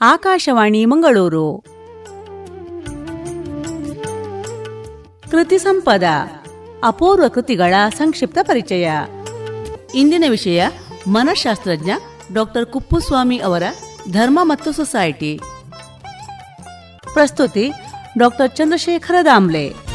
ಆಕಾಶವಾಣಿ ಮಂಗಳೂರು. ಕೃತಿ ಸಂಪದ, ಅಪೂರ್ವ ಕೃತಿಗಳ ಸಂಕ್ಷಿಪ್ತ ಪರಿಚಯ. ಇಂದಿನ ವಿಷಯ, ಮನಃಶಾಸ್ತ್ರಜ್ಞ ಡಾಕ್ಟರ್ ಕುಪ್ಪುಸ್ವಾಮಿ ಅವರ ಧರ್ಮ ಮತ್ತು ಸೊಸೈಟಿ. ಪ್ರಸ್ತುತಿ ಡಾಕ್ಟರ್ ಚಂದ್ರಶೇಖರ ದಾಮ್ಲೆ.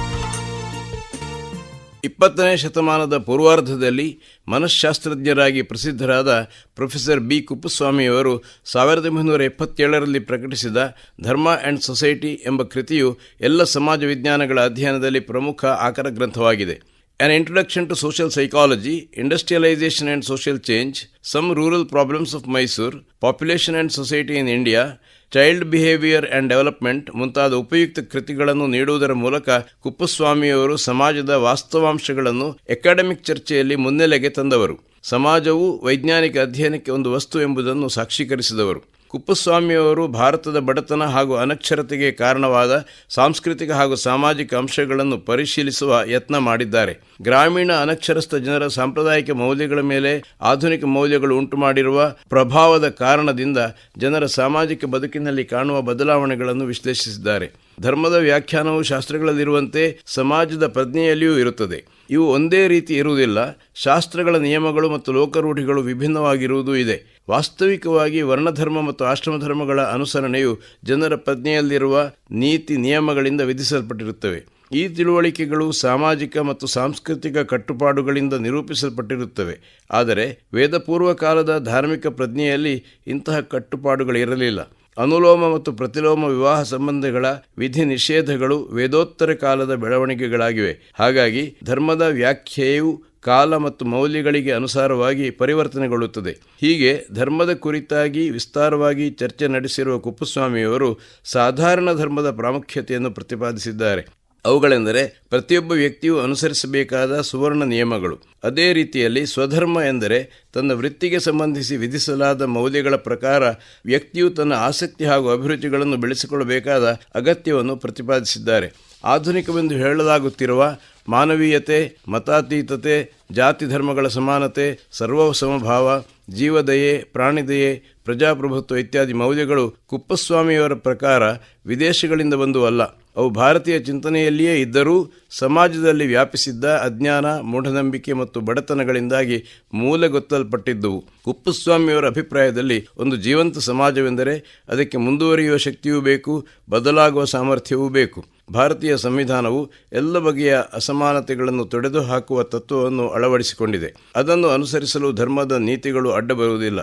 ಇಪ್ಪತ್ತನೇ ಶತಮಾನದ ಪೂರ್ವಾರ್ಧದಲ್ಲಿ ಮನಃಶಾಸ್ತ್ರಜ್ಞರಾಗಿ ಪ್ರಸಿದ್ಧರಾದ ಪ್ರೊಫೆಸರ್ ಬಿ ಕುಪ್ಪಸ್ವಾಮಿಯವರು ಸಾವಿರದ ಒಂಬೈನೂರ ಎಪ್ಪತ್ತೇಳರಲ್ಲಿ ಪ್ರಕಟಿಸಿದ ಧರ್ಮ ಆ್ಯಂಡ್ ಸೊಸೈಟಿ ಎಂಬ ಕೃತಿಯು ಎಲ್ಲ ಸಮಾಜ ವಿಜ್ಞಾನಗಳ ಅಧ್ಯಯನದಲ್ಲಿ ಪ್ರಮುಖ ಆಕರ ಗ್ರಂಥವಾಗಿದೆ. An introduction to social psychology industrialisation and social change some rural problems of Mysore population and society in India child behaviour and development ಮುಂತಾದ ಉಪಯುಕ್ತ ಕೃತಿಗಳನ್ನು ನೀಡುವುದರ ಮೂಲಕ ಕುಪ್ಪಸ್ವಾಮಿಯವರು ಸಮಾಜದ ವಾಸ್ತವಾಂಶಗಳನ್ನು ಅಕಾಡೆಮಿಕ್ ಚರ್ಚೆಯಲ್ಲಿ ಮುನ್ನೆಲೆಗೆ ತಂದವರು. ಸಮಾಜವು ವೈಜ್ಞಾನಿಕ ಅಧ್ಯಯನಕ್ಕೆ ಒಂದು ವಸ್ತು ಎಂಬುದನ್ನು ಸಾಕ್ಷೀಕರಿಸಿದವರು. ಕುಪ್ಪಸ್ವಾಮಿಯವರು ಭಾರತದ ಬಡತನ ಹಾಗೂ ಅನಕ್ಷರತೆಗೆ ಕಾರಣವಾದ ಸಾಂಸ್ಕೃತಿಕ ಹಾಗೂ ಸಾಮಾಜಿಕ ಅಂಶಗಳನ್ನು ಪರಿಶೀಲಿಸುವ ಯತ್ನ ಮಾಡಿದ್ದಾರೆ. ಗ್ರಾಮೀಣ ಅನಕ್ಷರಸ್ಥ ಜನರ ಸಾಂಪ್ರದಾಯಿಕ ಮೌಲ್ಯಗಳ ಮೇಲೆ ಆಧುನಿಕ ಮೌಲ್ಯಗಳು ಉಂಟು ಮಾಡಿರುವ ಪ್ರಭಾವದ ಕಾರಣದಿಂದ ಜನರ ಸಾಮಾಜಿಕ ಬದುಕಿನಲ್ಲಿ ಕಾಣುವ ಬದಲಾವಣೆಗಳನ್ನು ವಿಶ್ಲೇಷಿಸಿದ್ದಾರೆ. ಧರ್ಮದ ವ್ಯಾಖ್ಯಾನವು ಶಾಸ್ತ್ರಗಳಲ್ಲಿರುವಂತೆ ಸಮಾಜದ ಪ್ರಜ್ಞೆಯಲ್ಲಿಯೂ ಇರುತ್ತದೆ. ಇವು ಒಂದೇ ರೀತಿ ಇರುವುದಿಲ್ಲ. ಶಾಸ್ತ್ರಗಳ ನಿಯಮಗಳು ಮತ್ತು ಲೋಕರೂಢಿಗಳು ವಿಭಿನ್ನವಾಗಿರುವುದೂ ಇದೆ. ವಾಸ್ತವಿಕವಾಗಿ ವರ್ಣಧರ್ಮ ಮತ್ತು ಆಶ್ರಮಧರ್ಮಗಳ ಅನುಸರಣೆಯು ಜನರ ಪ್ರಜ್ಞೆಯಲ್ಲಿರುವ ನೀತಿ ನಿಯಮಗಳಿಂದ ವಿಧಿಸಲ್ಪಟ್ಟಿರುತ್ತವೆ. ಈ ತಿಳುವಳಿಕೆಗಳು ಸಾಮಾಜಿಕ ಮತ್ತು ಸಾಂಸ್ಕೃತಿಕ ಕಟ್ಟುಪಾಡುಗಳಿಂದ ನಿರೂಪಿಸಲ್ಪಟ್ಟಿರುತ್ತವೆ. ಆದರೆ ವೇದಪೂರ್ವ ಕಾಲದ ಧಾರ್ಮಿಕ ಪ್ರಜ್ಞೆಯಲ್ಲಿ ಇಂತಹ ಕಟ್ಟುಪಾಡುಗಳಿರಲಿಲ್ಲ. ಅನುಲೋಮ ಮತ್ತು ಪ್ರತಿಲೋಮ ವಿವಾಹ ಸಂಬಂಧಗಳ ವಿಧಿ ನಿಷೇಧಗಳು ವೇದೋತ್ತರ ಕಾಲದ ಬೆಳವಣಿಗೆಗಳಾಗಿವೆ. ಹಾಗಾಗಿ ಧರ್ಮದ ವ್ಯಾಖ್ಯೆಯು ಕಾಲ ಮತ್ತು ಮೌಲ್ಯಗಳಿಗೆ ಅನುಸಾರವಾಗಿ ಪರಿವರ್ತನೆಗೊಳ್ಳುತ್ತದೆ. ಹೀಗೆ ಧರ್ಮದ ಕುರಿತಾಗಿ ವಿಸ್ತಾರವಾಗಿ ಚರ್ಚೆ ನಡೆಸಿರುವ ಕುಪ್ಪುಸ್ವಾಮಿಯವರು ಸಾಧಾರಣ ಧರ್ಮದ ಪ್ರಾಮುಖ್ಯತೆಯನ್ನು ಪ್ರತಿಪಾದಿಸಿದ್ದಾರೆ. ಅವುಗಳೆಂದರೆ ಪ್ರತಿಯೊಬ್ಬ ವ್ಯಕ್ತಿಯು ಅನುಸರಿಸಬೇಕಾದ ಸುವರ್ಣ ನಿಯಮಗಳು. ಅದೇ ರೀತಿಯಲ್ಲಿ ಸ್ವಧರ್ಮ ಎಂದರೆ ತನ್ನ ವೃತ್ತಿಗೆ ಸಂಬಂಧಿಸಿ ವಿಧಿಸಲಾದ ಮೌಲ್ಯಗಳ ಪ್ರಕಾರ ವ್ಯಕ್ತಿಯು ತನ್ನ ಆಸಕ್ತಿ ಹಾಗೂ ಅಭಿರುಚಿಗಳನ್ನು ಬೆಳೆಸಿಕೊಳ್ಳಬೇಕಾದ ಅಗತ್ಯವನ್ನು ಪ್ರತಿಪಾದಿಸಿದ್ದಾರೆ. ಆಧುನಿಕವೆಂದು ಹೇಳಲಾಗುತ್ತಿರುವ ಮಾನವೀಯತೆ, ಮತಾತೀತತೆ, ಜಾತಿ ಧರ್ಮಗಳ ಸಮಾನತೆ, ಸರ್ವ ಸಮಭಾವ, ಜೀವದಯೆ, ಪ್ರಾಣಿದಯೆ, ಪ್ರಜಾಪ್ರಭುತ್ವ ಇತ್ಯಾದಿ ಮೌಲ್ಯಗಳು ಕುಪ್ಪಸ್ವಾಮಿಯವರ ಪ್ರಕಾರ ವಿದೇಶಗಳಿಂದ ಬಂದು ಅಲ್ಲ ಅವು ಭಾರತೀಯ ಚಿಂತನೆಯಲ್ಲಿಯೇ ಇದ್ದರೂ ಸಮಾಜದಲ್ಲಿ ವ್ಯಾಪಿಸಿದ್ದ ಅಜ್ಞಾನ, ಮೂಢನಂಬಿಕೆ ಮತ್ತು ಬಡತನಗಳಿಂದಾಗಿ ಮೂಲಗೊತ್ತಲ್ಪಟ್ಟಿದ್ದುವು ಕುಪ್ಪುಸ್ವಾಮಿಯವರ ಅಭಿಪ್ರಾಯದಲ್ಲಿ ಒಂದು ಜೀವಂತ ಸಮಾಜವೆಂದರೆ ಅದಕ್ಕೆ ಮುಂದುವರಿಯುವ ಶಕ್ತಿಯೂ ಬೇಕು, ಬದಲಾಗುವ ಸಾಮರ್ಥ್ಯವೂ ಬೇಕು. ಭಾರತೀಯ ಸಂವಿಧಾನವು ಎಲ್ಲ ಬಗೆಯ ಅಸಮಾನತೆಗಳನ್ನು ತೊಡೆದು ಹಾಕುವ ತತ್ವವನ್ನು ಅಳವಡಿಸಿಕೊಂಡಿದೆ. ಅದನ್ನು ಅನುಸರಿಸಲು ಧರ್ಮದ ನೀತಿಗಳು ಅಡ್ಡಬರುವುದಿಲ್ಲ.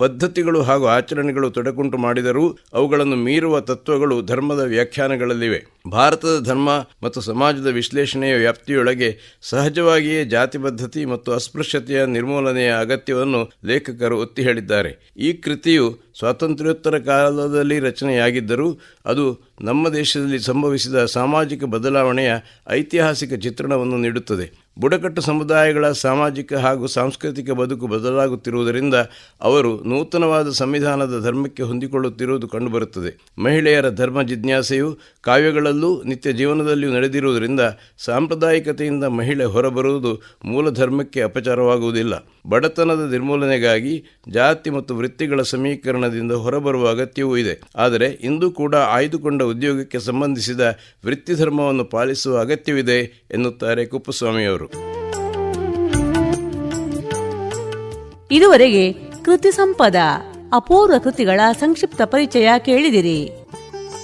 ಪದ್ಧತಿಗಳು ಹಾಗೂ ಆಚರಣೆಗಳು ತೊಡಕುಂಟು ಮಾಡಿದರೂ ಅವುಗಳನ್ನು ಮೀರುವ ತತ್ವಗಳು ಧರ್ಮದ ವ್ಯಾಖ್ಯಾನಗಳಲ್ಲಿವೆ. ಭಾರತದ ಧರ್ಮ ಮತ್ತು ಸಮಾಜದ ವಿಶ್ಲೇಷಣೆಯ ವ್ಯಾಪ್ತಿಯೊಳಗೆ ಸಹಜವಾಗಿಯೇ ಜಾತಿ ಪದ್ಧತಿ ಮತ್ತು ಅಸ್ಪೃಶ್ಯತೆಯ ನಿರ್ಮೂಲನೆಯ ಅಗತ್ಯವನ್ನು ಲೇಖಕರು ಒತ್ತಿ ಹೇಳಿದ್ದಾರೆ. ಈ ಕೃತಿಯು ಸ್ವಾತಂತ್ರ್ಯೋತ್ತರ ಕಾಲದಲ್ಲಿ ರಚನೆಯಾಗಿದ್ದರೂ ಅದು ನಮ್ಮ ದೇಶದಲ್ಲಿ ಸಂಭವಿಸಿದ ಸಾಮಾಜಿಕ ಬದಲಾವಣೆಯ ಐತಿಹಾಸಿಕ ಚಿತ್ರಣವನ್ನು ನೀಡುತ್ತದೆ. ಬುಡಕಟ್ಟು ಸಮುದಾಯಗಳ ಸಾಮಾಜಿಕ ಹಾಗೂ ಸಾಂಸ್ಕೃತಿಕ ಬದುಕು ಬದಲಾಗುತ್ತಿರುವುದರಿಂದ ಅವರು ನೂತನವಾದ ಸಂವಿಧಾನದ ಧರ್ಮಕ್ಕೆ ಹೊಂದಿಕೊಳ್ಳುತ್ತಿರುವುದು ಕಂಡುಬರುತ್ತದೆ. ಮಹಿಳೆಯರ ಧರ್ಮ ಜಿಜ್ಞಾಸೆಯು ಕಾವ್ಯಗಳಲ್ಲೂ ನಿತ್ಯ ಜೀವನದಲ್ಲಿಯೂ ನಡೆದಿರುವುದರಿಂದ ಸಾಂಪ್ರದಾಯಿಕತೆಯಿಂದ ಮಹಿಳೆ ಹೊರಬರುವುದು ಮೂಲ ಧರ್ಮಕ್ಕೆ ಅಪಚಾರವಾಗುವುದಿಲ್ಲ. ಬಡತನದ ನಿರ್ಮೂಲನೆಗಾಗಿ ಜಾತಿ ಮತ್ತು ವೃತ್ತಿಗಳ ಸಮೀಕರಣದಿಂದ ಹೊರಬರುವ ಅಗತ್ಯವೂ ಇದೆ. ಆದರೆ ಇಂದು ಕೂಡ ಆಯ್ದುಕೊಂಡ ಉದ್ಯೋಗಕ್ಕೆ ಸಂಬಂಧಿಸಿದ ವೃತ್ತಿ ಧರ್ಮವನ್ನು ಪಾಲಿಸುವ ಅಗತ್ಯವಿದೆ ಎನ್ನುತ್ತಾರೆ ಕುಪ್ಪಸ್ವಾಮಿಯವರು. ಇದುವರೆಗೆ ಕೃತಿ ಸಂಪದ, ಅಪೂರ್ವ ಕೃತಿಗಳ ಸಂಕ್ಷಿಪ್ತ ಪರಿಚಯ ಕೇಳಿದಿರಿ.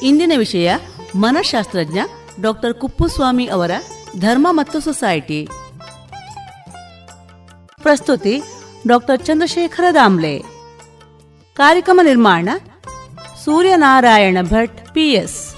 ಇಂದಿನ ವಿಷಯ ಮನಃಶಾಸ್ತ್ರಜ್ಞ ಡಾಕ್ಟರ್ ಕುಪ್ಪುಸ್ವಾಮಿ ಅವರ ಧರ್ಮ ಮತ್ತು ಸೊಸೈಟಿ. ಪ್ರಸ್ತುತಿ ಡಾಕ್ಟರ್ ಚಂದ್ರಶೇಖರ ದಾಮ್ಲೆ. ಕಾರ್ಯಕ್ರಮ ನಿರ್ಮಾಣ ಸೂರ್ಯನಾರಾಯಣ ಭಟ್ ಪಿಎಸ್